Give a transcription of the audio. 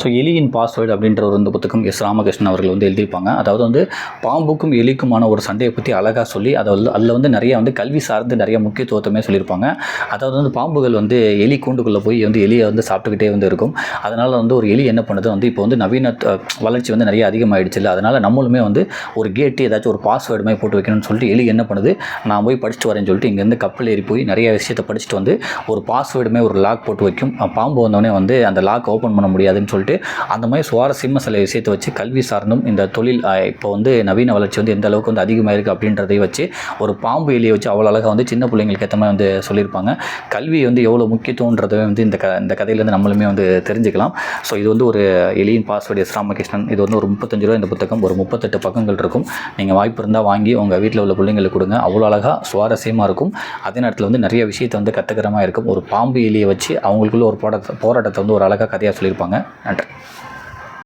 So எலியின் password அப்படின்ற ஒரு இந்த புத்தகம் எஸ் ராமகிருஷ்ணன் அவர்கள் வந்து எழுதியிருப்பாங்க. அதாவது வந்து பாம்புக்கும் எலிக்குமான ஒரு சண்டையை பற்றி அழகாக சொல்லி அதை வந்து அதில் வந்து நிறைய வந்து கல்வி சார்ந்து நிறைய முக்கியத்துவத்தமே சொல்லியிருப்பாங்க. அதாவது வந்து பாம்புகள் வந்து எலி கூண்டுக்குள்ளே போய் வந்து எலியை வந்து சாப்பிட்டுக்கிட்டே வந்து இருக்கும். அதனால் வந்து ஒரு எலி என்ன பண்ணுது? வந்து இப்போ வந்து நவீன வளர்ச்சி வந்து நிறைய அதிகமாகிடுச்சு இல்லை. அதனால் நம்மளுமே வந்து ஒரு கேட்டு ஏதாச்சும் ஒரு பாஸ்வேர்டு மாதிரி போட்டு வைக்கணும்னு சொல்லிட்டு எலி என்ன பண்ணுது? நான் போய் படிச்சுட்டு வரேன்னு சொல்லிட்டு இங்கேருந்து கப்பல் ஏறி போய் நிறைய விஷயத்தை படிச்சுட்டு வந்து ஒரு பாஸ்வேர்டுமே ஒரு லாக் போட்டு வைக்கும். பாம்பு வந்தோடனே வந்து அந்த லாக் ஓப்பன் பண்ண முடியாதுன்னு சொல்லிட்டு அந்த மாதிரி சுவாரஸ்யமாக சில விஷயத்தை வச்சு கல்வி சார்ந்தும் இந்த தொழில் இப்போ வந்து நவீன வளர்ச்சி வந்து எந்த அளவுக்கு வந்து அதிகமாக இருக்குது அப்படின்றதை வச்சு ஒரு பாம்பு எலியை வச்சு அவ்வளோ அழகாக வந்து சின்ன பிள்ளைங்களுக்கு ஏற்ற மாதிரி வந்து சொல்லியிருப்பாங்க. கல்வி வந்து எவ்வளோ முக்கியத்துவன்றதை வந்து இந்த க இந்த கதையிலேருந்து நம்மளுமே வந்து தெரிஞ்சுக்கலாம். ஸோ இது வந்து ஒரு எலியின் பாஸ்வேர்டு எஸ் ராமகிருஷ்ணன். இது வந்து ஒரு முப்பத்தஞ்சு ரூபா இந்த புத்தகம். ஒரு முப்பத்தெட்டு பக்கங்கள் இருக்கும். நீங்கள் வாய்ப்பு இருந்தால் வாங்கி உங்கள் வீட்டில் உள்ள பிள்ளைங்களுக்கு கொடுங்க. அவ்வளோ அழகாக சுவாரஸ்யமாக இருக்கும். அதே நேரத்தில் வந்து நிறைய விஷயத்தை வந்து கற்றுக்கிற மாதிரி இருக்கும். ஒரு பாம்பு எலியை வச்சு அவங்களுக்குள்ள ஒரு போராட்ட போராட்டத்தை வந்து ஒரு அழகாக கதையாக சொல்லியிருப்பாங்க. 的。